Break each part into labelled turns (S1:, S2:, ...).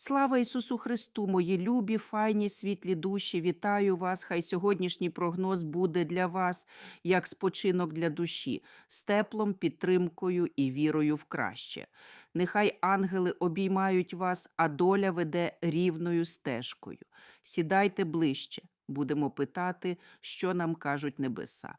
S1: Слава Ісусу Христу, мої любі, файні, світлі душі, вітаю вас. Хай сьогоднішній прогноз буде для вас як спочинок для душі, з теплом, підтримкою і вірою в краще. Нехай ангели обіймають вас, а доля веде рівною стежкою. Сідайте ближче, будемо питати, що нам кажуть небеса.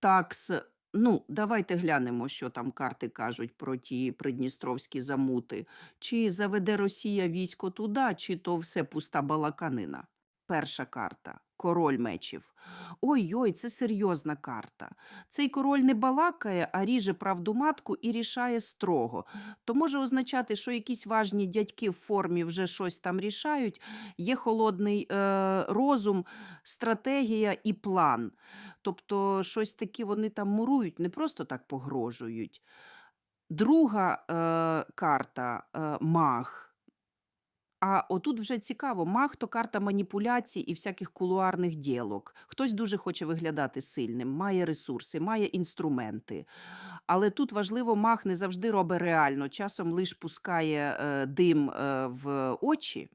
S1: Такс, ну, давайте глянемо, що там карти кажуть про ті придністровські замути. Чи заведе Росія військо туди, чи то все пуста балаканина? Перша карта король мечів. Ой-ой, це серйозна карта. Цей король не балакає, а ріже правду матку і рішає строго. То може означати, що якісь важні дядьки в формі вже щось там рішають, є холодний е, розум, стратегія і план. Тобто, щось таке вони там мурують, не просто так погрожують. Друга е, карта е, маг. А отут вже цікаво, мах то карта маніпуляцій і всяких кулуарних ділок. Хтось дуже хоче виглядати сильним, має ресурси, має інструменти. Але тут важливо, мах не завжди робить реально, часом лиш пускає е, дим е, в очі.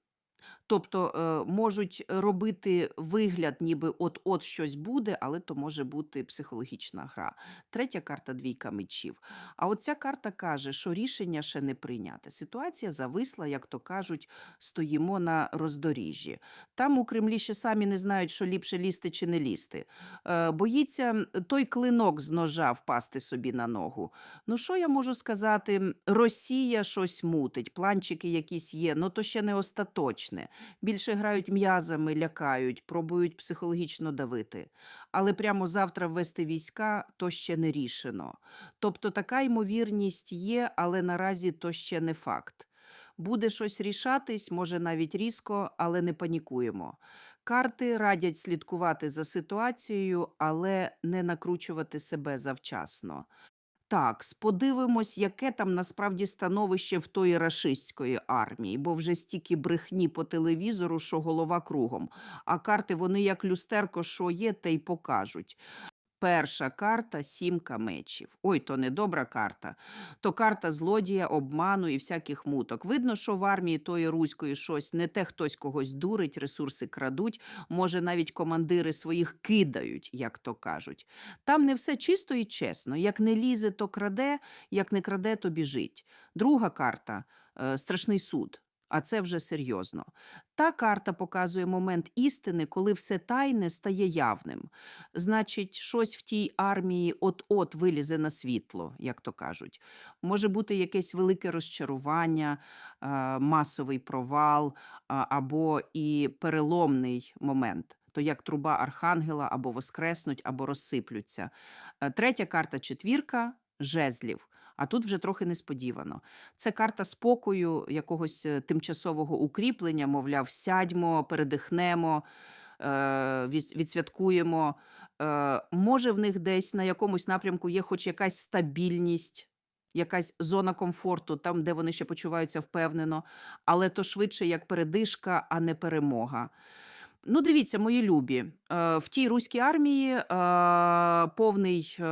S1: Тобто е, можуть робити вигляд, ніби от-от щось буде, але то може бути психологічна гра. Третя карта двійка мечів. А от ця карта каже, що рішення ще не прийняте. Ситуація зависла, як то кажуть, стоїмо на роздоріжжі. Там у Кремлі ще самі не знають, що ліпше лізти чи не лізти. Е, боїться той клинок з ножа впасти собі на ногу. Ну що я можу сказати? Росія щось мутить, планчики якісь є, ну то ще не остаточне. Більше грають м'язами, лякають, пробують психологічно давити. Але прямо завтра ввести війська то ще не рішено. Тобто така ймовірність є, але наразі то ще не факт. Буде щось рішатись, може навіть різко, але не панікуємо. Карти радять слідкувати за ситуацією, але не накручувати себе завчасно. Так, сподивимось, яке там насправді становище в тої рашистської армії, бо вже стільки брехні по телевізору, що голова кругом. А карти вони як люстерко, що є, те й покажуть. Перша карта сімка мечів. Ой, то не добра карта. То карта злодія, обману і всяких муток. Видно, що в армії тої руської щось не те хтось когось дурить, ресурси крадуть, може, навіть командири своїх кидають, як то кажуть. Там не все чисто і чесно. Як не лізе, то краде, як не краде, то біжить. Друга карта е, страшний суд. А це вже серйозно. Та карта показує момент істини, коли все тайне стає явним. Значить, щось в тій армії от-от вилізе на світло, як то кажуть. Може бути якесь велике розчарування, е, масовий провал або і переломний момент. То як труба архангела або воскреснуть, або розсиплються. Е, Третя карта четвірка жезлів. А тут вже трохи несподівано. Це карта спокою, якогось е, тимчасового укріплення, мовляв, сядьмо, передихнемо, е, відсвяткуємо. Е, Може, в них десь на якомусь напрямку є хоч якась стабільність, якась зона комфорту, там, де вони ще почуваються впевнено, але то швидше як передишка, а не перемога. Ну, дивіться, мої любі, е, в тій руській армії е, повний е,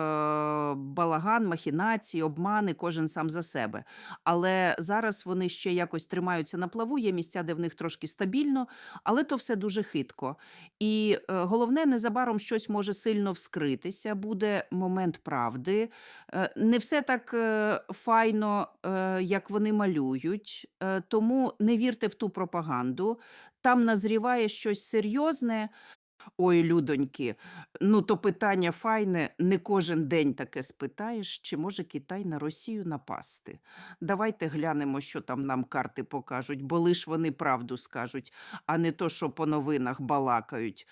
S1: балаган, махінації, обмани, кожен сам за себе. Але зараз вони ще якось тримаються на плаву, є місця, де в них трошки стабільно, але то все дуже хитко. І е, головне, незабаром щось може сильно вскритися, буде момент правди. Е, Не все так е, файно, е, як вони малюють, е, тому не вірте в ту пропаганду там назріває щось серйозне. Ой, людоньки, ну то питання файне, не кожен день таке спитаєш, чи може Китай на Росію напасти. Давайте глянемо, що там нам карти покажуть, бо лиш вони правду скажуть, а не то, що по новинах балакають.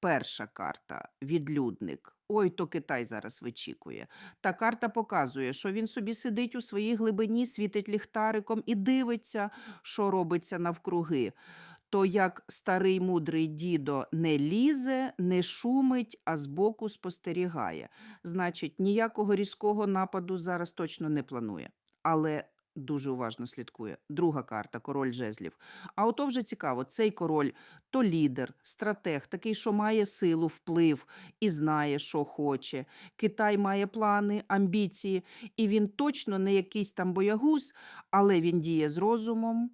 S1: Перша карта відлюдник. Ой, то Китай зараз вичікує. Та карта показує, що він собі сидить у своїй глибині, світить ліхтариком і дивиться, що робиться навкруги то як старий мудрий дідо не лізе, не шумить, а збоку спостерігає. Значить, ніякого різкого нападу зараз точно не планує. Але дуже уважно слідкує. Друга карта король жезлів. А ото вже цікаво, цей король то лідер, стратег, такий, що має силу, вплив і знає, що хоче. Китай має плани, амбіції, і він точно не якийсь там боягуз, але він діє з розумом,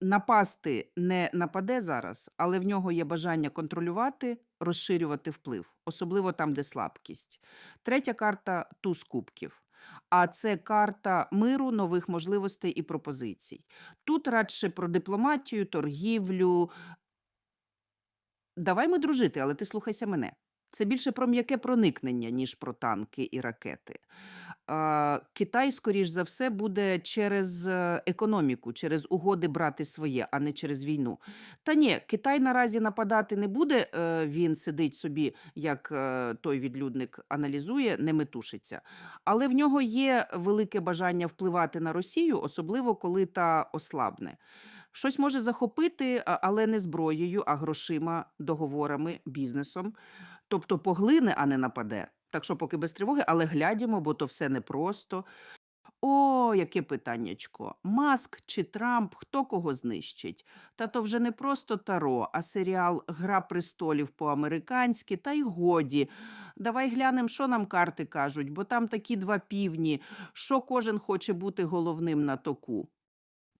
S1: напасти не нападе зараз, але в нього є бажання контролювати, розширювати вплив, особливо там, де слабкість. Третя карта туз кубків. А це карта миру, нових можливостей і пропозицій. Тут радше про дипломатію, торгівлю. Давай ми дружити, але ти слухайся мене. Це більше про м'яке проникнення, ніж про танки і ракети. Китай, скоріш за все, буде через е, економіку, через угоди брати своє, а не через війну. Та ні, Китай наразі нападати не буде. е, Він сидить собі, як е, той відлюдник аналізує, не метушиться. Але в нього є велике бажання впливати на Росію, особливо коли та ослабне. Щось може захопити, але не зброєю, а грошима, договорами, бізнесом. Тобто поглине, а не нападе. Так що поки без тривоги, але глядімо, бо то все непросто. О, яке питаннячко. Маск чи Трамп, хто кого знищить? Та то вже не просто таро, а серіал Гра престолів по-американськи, та й годі. Давай глянемо, що нам карти кажуть, бо там такі два півні, що кожен хоче бути головним на току.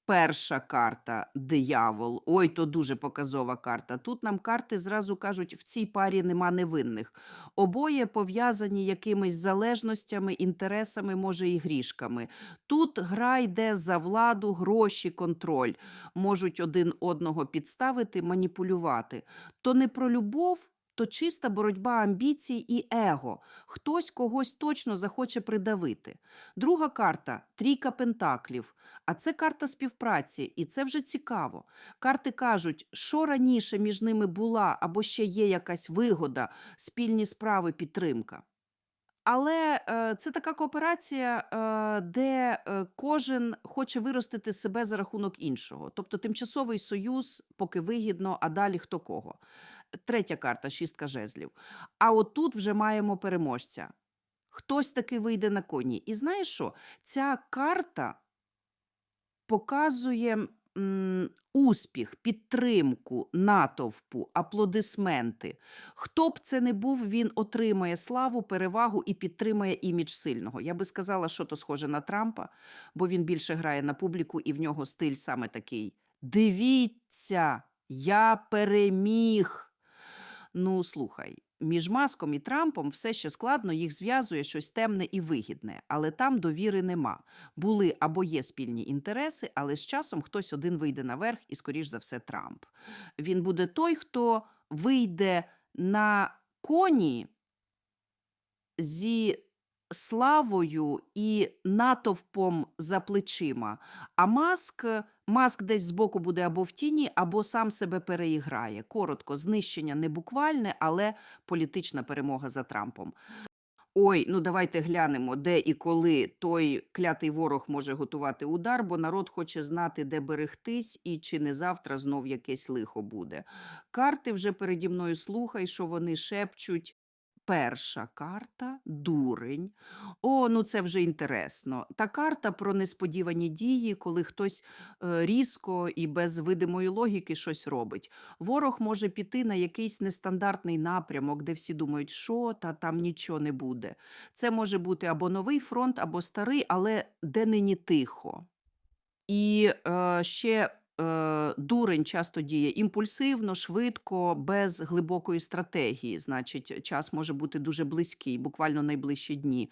S1: Перша карта диявол. Ой, то дуже показова карта. Тут нам карти зразу кажуть, в цій парі нема невинних. Обоє пов'язані якимись залежностями, інтересами, може, і грішками. Тут гра йде за владу, гроші, контроль. Можуть один одного підставити, маніпулювати. То не про любов. То чиста боротьба амбіцій і его. Хтось когось точно захоче придавити. Друга карта трійка пентаклів. А це карта співпраці, і це вже цікаво. Карти кажуть, що раніше між ними була або ще є якась вигода, спільні справи, підтримка. Але е, це така кооперація, е, де е, кожен хоче виростити себе за рахунок іншого. Тобто тимчасовий союз, поки вигідно, а далі хто кого. Третя карта шістка жезлів. А отут вже маємо переможця. Хтось таки вийде на коні. І знаєш що? Ця карта показує м, успіх, підтримку, натовпу, аплодисменти. Хто б це не був, він отримає славу, перевагу і підтримає імідж сильного. Я би сказала, що то схоже на Трампа, бо він більше грає на публіку, і в нього стиль саме такий: Дивіться, я переміг. Ну, слухай, між Маском і Трампом все ще складно, їх зв'язує щось темне і вигідне, але там довіри нема. Були або є спільні інтереси, але з часом хтось один вийде наверх, і, скоріш за все, Трамп. Він буде той, хто вийде на коні зі славою і натовпом за плечима. А маск, маск десь збоку буде або в тіні, або сам себе переіграє. Коротко, знищення не буквальне, але політична перемога за Трампом. Ой, ну давайте глянемо, де і коли той клятий ворог може готувати удар, бо народ хоче знати, де берегтись, і чи не завтра знов якесь лихо буде. Карти вже переді мною слухай, що вони шепчуть. Перша карта дурень. О, ну це вже інтересно. Та карта про несподівані дії, коли хтось е, різко і без видимої логіки щось робить. Ворог може піти на якийсь нестандартний напрямок, де всі думають, що та там нічого не буде. Це може бути або новий фронт, або старий, але де нині тихо. І е, ще е, дурень часто діє імпульсивно, швидко, без глибокої стратегії. Значить, час може бути дуже близький, буквально найближчі дні.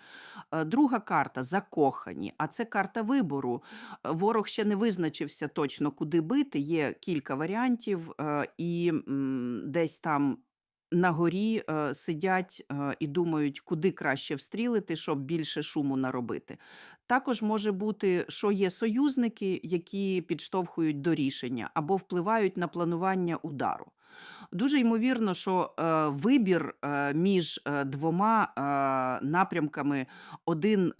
S1: Е, друга карта закохані, а це карта вибору. Ворог ще не визначився точно, куди бити. Є кілька варіантів, е, і десь там. На горі е, сидять е, і думають, куди краще встрілити, щоб більше шуму наробити. Також може бути, що є союзники, які підштовхують до рішення або впливають на планування удару. Дуже ймовірно, що е, вибір між двома напрямками один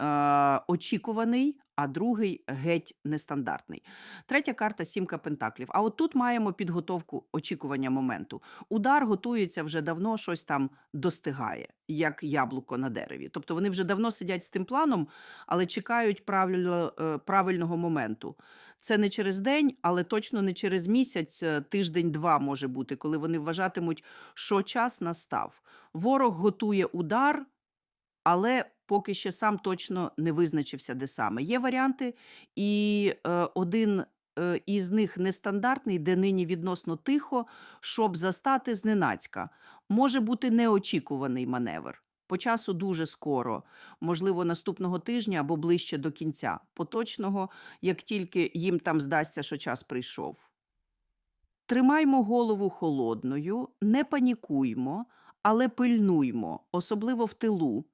S1: очікуваний, а другий геть нестандартний. Третя карта сімка пентаклів. А от тут маємо підготовку очікування моменту. Удар готується вже давно, щось там достигає, як яблуко на дереві. Тобто вони вже давно сидять з тим планом, але чекають правильно, е, правильного моменту. Це не через день, але точно не через місяць, е, тиждень-два може бути, коли вони вважатимуть, що час настав. Ворог готує удар, але поки ще сам точно не визначився, де саме. Є варіанти, і е, один е, із них нестандартний, де нині відносно тихо, щоб застати зненацька. Може бути неочікуваний маневр. По часу дуже скоро, можливо, наступного тижня або ближче до кінця поточного, як тільки їм там здасться, що час прийшов. Тримаймо голову холодною, не панікуймо, але пильнуймо, особливо в тилу.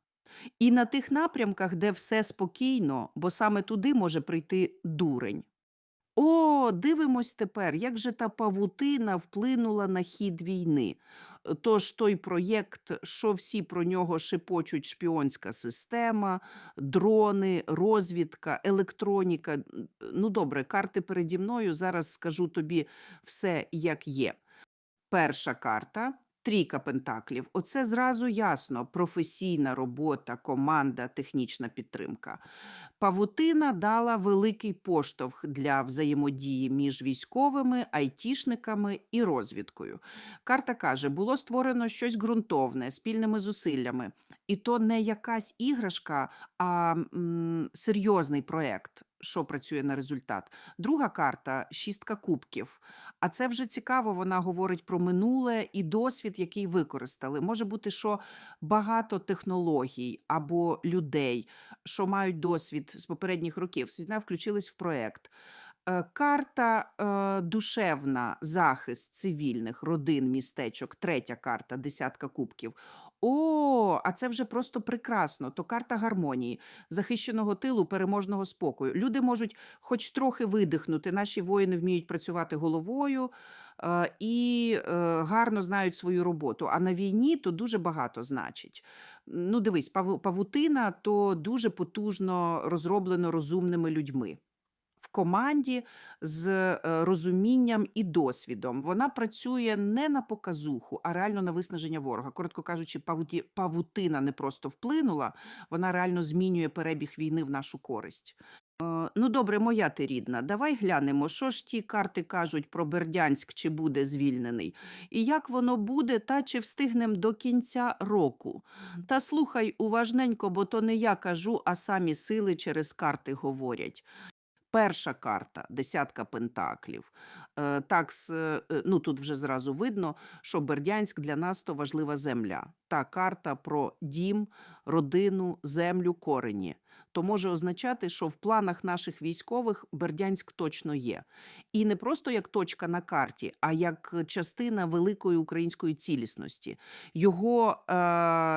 S1: І на тих напрямках, де все спокійно, бо саме туди може прийти дурень. О, дивимось тепер, як же та павутина вплинула на хід війни. Тож той проєкт, що всі про нього шепочуть шпіонська система, дрони, розвідка, електроніка. Ну добре, карти переді мною. Зараз скажу тобі все, як є. Перша карта. Трійка пентаклів. Оце зразу ясно. Професійна робота, команда, технічна підтримка. Павутина дала великий поштовх для взаємодії між військовими, айтішниками і розвідкою. Карта каже, було створено щось ґрунтовне спільними зусиллями. І то не якась іграшка, а м, серйозний проєкт, що працює на результат. Друга карта шістка кубків. А це вже цікаво. Вона говорить про минуле і досвід, який використали. Може бути, що багато технологій або людей, що мають досвід з попередніх років, всі включились в проєкт. Е, Карта е, душевна, захист цивільних родин, містечок, третя карта, десятка кубків. О, а це вже просто прекрасно. То карта гармонії, захищеного тилу, переможного спокою. Люди можуть хоч трохи видихнути. Наші воїни вміють працювати головою е, і е, гарно знають свою роботу. А на війні то дуже багато значить. Ну, дивись, паву- павутина то дуже потужно розроблено розумними людьми. Команді з е, розумінням і досвідом. Вона працює не на показуху, а реально на виснаження ворога. Коротко кажучи, павуті, павутина не просто вплинула, вона реально змінює перебіг війни в нашу користь. Е, Ну, добре, моя ти рідна, давай глянемо, що ж ті карти кажуть про Бердянськ, чи буде звільнений, і як воно буде, та чи встигнем до кінця року. Та слухай уважненько, бо то не я кажу, а самі сили через карти говорять. Перша карта десятка пентаклів. Е, так, е, ну тут вже зразу видно, що Бердянськ для нас то важлива земля. Та карта про дім, родину, землю, корені. То може означати, що в планах наших військових Бердянськ точно є. І не просто як точка на карті, а як частина великої української цілісності. Його е,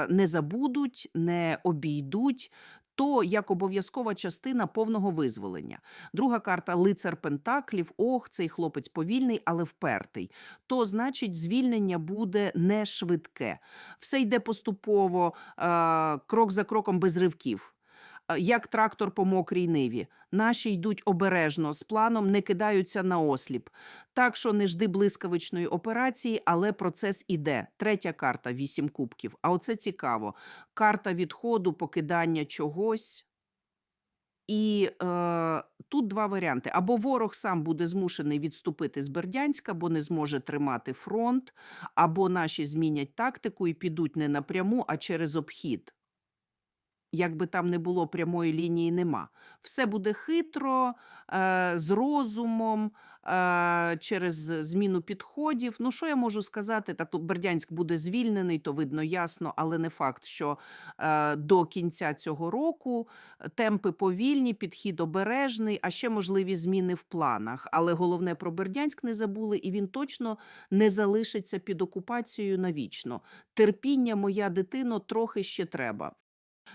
S1: не забудуть, не обійдуть. То як обов'язкова частина повного визволення. Друга карта лицар Пентаклів. Ох, цей хлопець повільний, але впертий. То значить, звільнення буде не швидке. Все йде поступово, е, крок за кроком без ривків. Е, Як трактор по мокрій ниві. Наші йдуть обережно, з планом не кидаються на осліп. Так що не жди блискавичної операції, але процес іде. Третя карта вісім кубків. А оце цікаво. Карта відходу, покидання чогось. І е, тут два варіанти: або ворог сам буде змушений відступити з Бердянська, бо не зможе тримати фронт, або наші змінять тактику і підуть не напряму, а через обхід. Якби там не було прямої лінії, нема. Все буде хитро, е, з розумом, е, через зміну підходів. Ну, що я можу сказати? Та тут Бердянськ буде звільнений, то видно ясно, але не факт, що е, до кінця цього року темпи повільні, підхід обережний, а ще можливі зміни в планах. Але головне про Бердянськ не забули, і він точно не залишиться під окупацією навічно. Терпіння, моя дитино, трохи ще треба.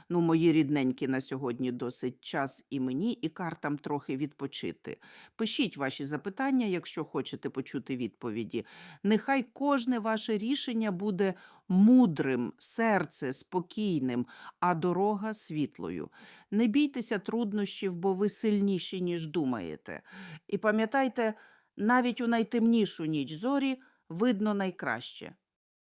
S1: Ну, мої рідненькі на сьогодні досить час і мені, і картам трохи відпочити. Пишіть ваші запитання, якщо хочете почути відповіді. Нехай кожне ваше рішення буде мудрим, серце спокійним, а дорога світлою. Не бійтеся труднощів, бо ви сильніші, ніж думаєте. І пам'ятайте, навіть у найтемнішу ніч зорі видно найкраще.